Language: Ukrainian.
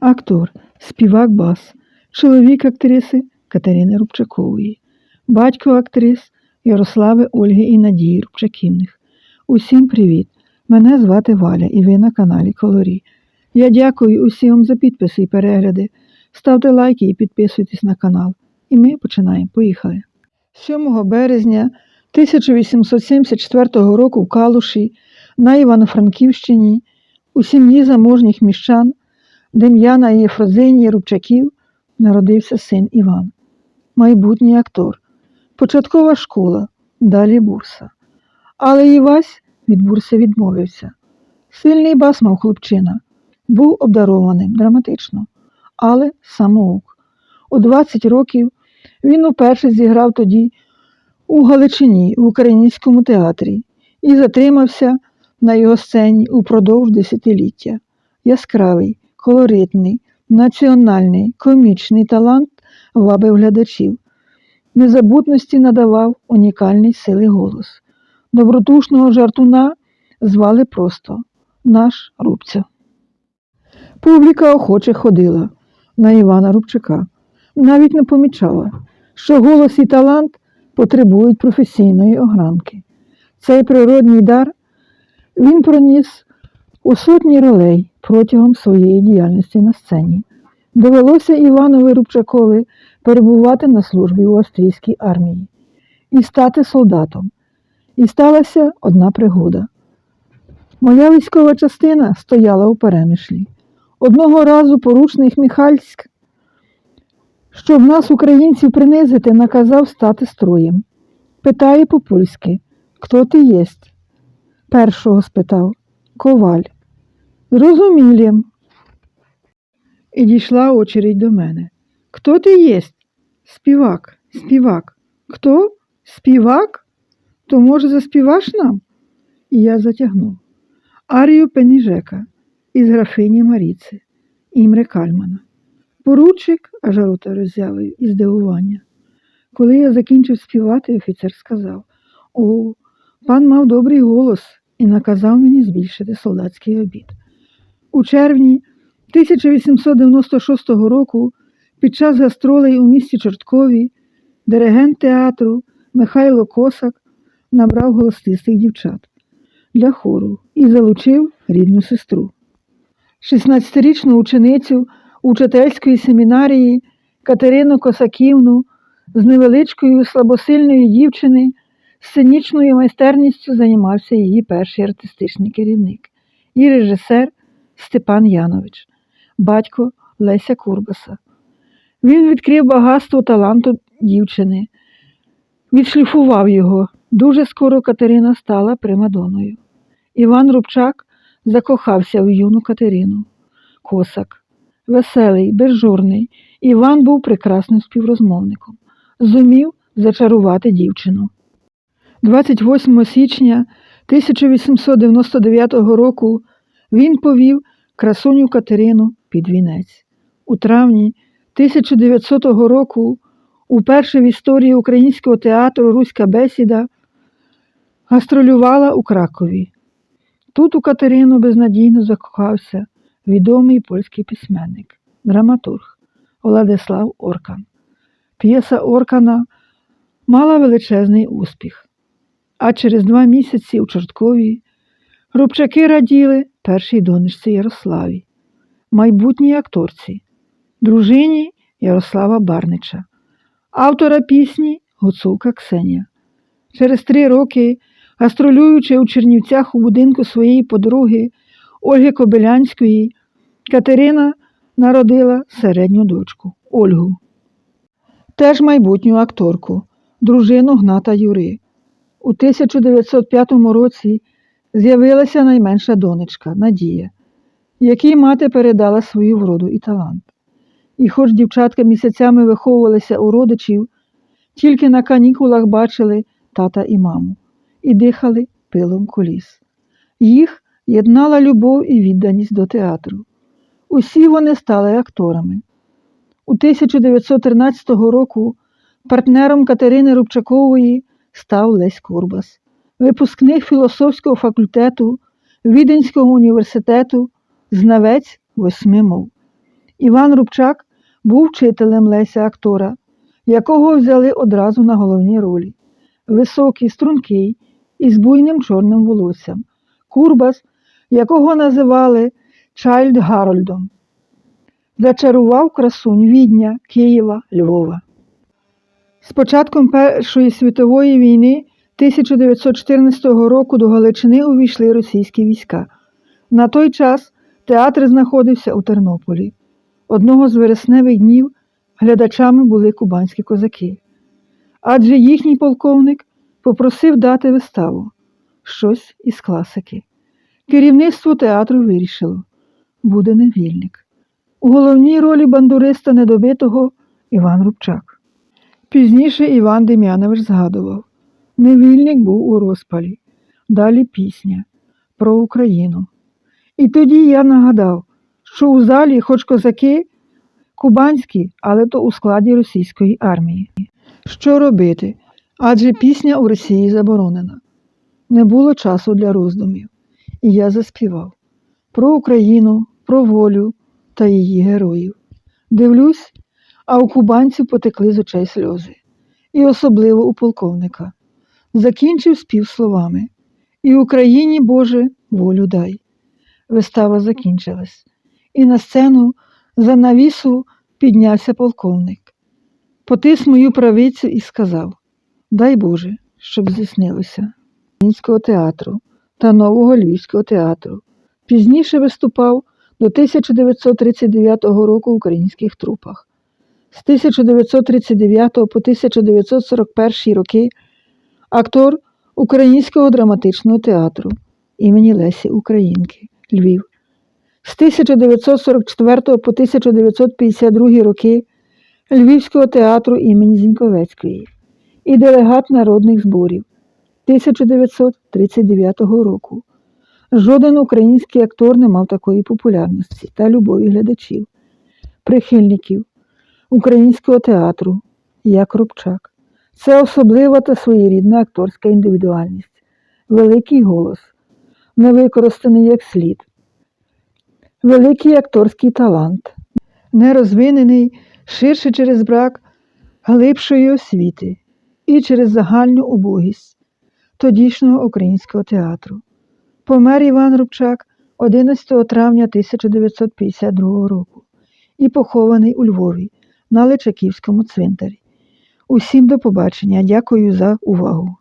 актор, співак бас, чоловік актриси Катерини Рубчакової, батько актрис Ярослави Ольги і Надії Рубчаківних. Усім привіт! Мене звати Валя і ви на каналі Колорі. Я дякую усім за підписи і перегляди. Ставте лайки і підписуйтесь на канал. І ми починаємо. Поїхали. 7 березня 1874 року в Калуші на Івано-Франківщині у сім'ї заможніх міщан Дем'яна і Єфрозинії Рубчаків народився син Іван, майбутній актор, початкова школа, далі бурса. Але Івась від бурси відмовився. Сильний бас мав хлопчина, був обдарованим драматично, але самоук. У 20 років він уперше зіграв тоді у Галичині в українському театрі і затримався на його сцені упродовж десятиліття. Яскравий, колоритний, національний, комічний талант вабив глядачів. Незабутності надавав унікальний сили голос. Добротушного жартуна звали просто наш Рубця. Публіка охоче ходила на Івана Рубчака, навіть не помічала, що голос і талант потребують професійної огранки. Цей природній дар він проніс у сотні ролей протягом своєї діяльності на сцені. Довелося Іванові Рубчакові перебувати на службі у австрійській армії і стати солдатом. І сталася одна пригода. Моя військова частина стояла у перемишлі. Одного разу поручник Міхальськ, щоб нас, українців, принизити, наказав стати строєм. Питає по-польськи, хто ти єсть? Першого спитав Коваль. Зрозумілім. І дійшла очередь до мене. Хто ти єсть? Співак, співак. Хто? Співак? То, може, заспіваш нам? І я затягнув. Арію Пеніжека із графині Маріци, Імре Кальмана. Поручик аж рота роззявив із здивування. Коли я закінчив співати, офіцер сказав: О, пан мав добрий голос і наказав мені збільшити солдатський обід. У червні 1896 року, під час гастролей у місті Чорткові, диригент театру Михайло Косак набрав голосистих дівчат для хору і залучив рідну сестру. 16-річну ученицю учительської семінарії Катерину Косаківну з невеличкою слабосильної дівчини сценічною майстерністю займався її перший артистичний керівник і режисер Степан Янович, батько Леся Курбаса. Він відкрив багатство таланту дівчини, відшліфував його. Дуже скоро Катерина стала примадоною. Іван Рубчак закохався в юну Катерину. Косак, веселий, безжурний, Іван був прекрасним співрозмовником, зумів зачарувати дівчину. 28 січня 1899 року він повів красуню Катерину під вінець. У травні 1900 року, уперше в історії українського театру Руська бесіда гастролювала у Кракові. Тут у Катерину безнадійно закохався відомий польський письменник, драматург Владислав Оркан. П'єса Оркана мала величезний успіх. А через два місяці у Чорткові Рубчаки раділи першій донечці Ярославі, майбутній акторці, дружині Ярослава Барнича, автора пісні Гуцулка Ксенія. Через три роки, гастролюючи у Чернівцях у будинку своєї подруги Ольги Кобилянської, Катерина народила середню дочку Ольгу, теж майбутню акторку, дружину Гната Юри. У 1905 році з'явилася найменша донечка Надія, якій мати передала свою вроду і талант. І хоч дівчатка місяцями виховувалися у родичів, тільки на канікулах бачили тата і маму і дихали пилом коліс. Їх єднала любов і відданість до театру. Усі вони стали акторами. У 1913 року партнером Катерини Рубчакової став Лесь Курбас, випускник філософського факультету Віденського університету, знавець восьми мов. Іван Рубчак був вчителем Леся актора, якого взяли одразу на головні ролі. Високий, стрункий, із буйним чорним волоссям, Курбас, якого називали Чайльд Гарольдом. Зачарував красунь Відня, Києва, Львова. З початком Першої світової війни 1914 року до Галичини увійшли російські війська. На той час театр знаходився у Тернополі. Одного з вересневих днів глядачами були кубанські козаки. Адже їхній полковник попросив дати виставу щось із класики. Керівництво театру вирішило буде невільник. У головній ролі бандуриста недобитого Іван Рубчак. Пізніше Іван Дем'янович згадував Невільник був у розпалі, далі пісня про Україну. І тоді я нагадав, що у залі, хоч козаки, кубанські, але то у складі російської армії. Що робити? Адже пісня у Росії заборонена. Не було часу для роздумів, і я заспівав про Україну, про волю та її героїв. Дивлюсь, а у кубанців потекли з очей сльози, і особливо у полковника. Закінчив спів словами І Україні, Боже, волю дай. Вистава закінчилась, і на сцену за навісу піднявся полковник. Потис мою правицю і сказав Дай Боже, щоб здійснилося. Українського театру та нового Львівського театру. Пізніше виступав до 1939 року в українських трупах. З 1939 по 1941 роки актор Українського драматичного театру імені Лесі Українки Львів. З 1944 по 1952 роки Львівського театру імені Зіньковецької і делегат народних зборів 1939 року. Жоден український актор не мав такої популярності та любові глядачів, прихильників українського театру, як Рубчак. Це особлива та своєрідна акторська індивідуальність, великий голос, не використаний як слід, великий акторський талант, не розвинений ширше через брак глибшої освіти і через загальну убогість тодішнього українського театру. Помер Іван Рубчак 11 травня 1952 року і похований у Львові на Личаківському цвинтарі. Усім до побачення. Дякую за увагу.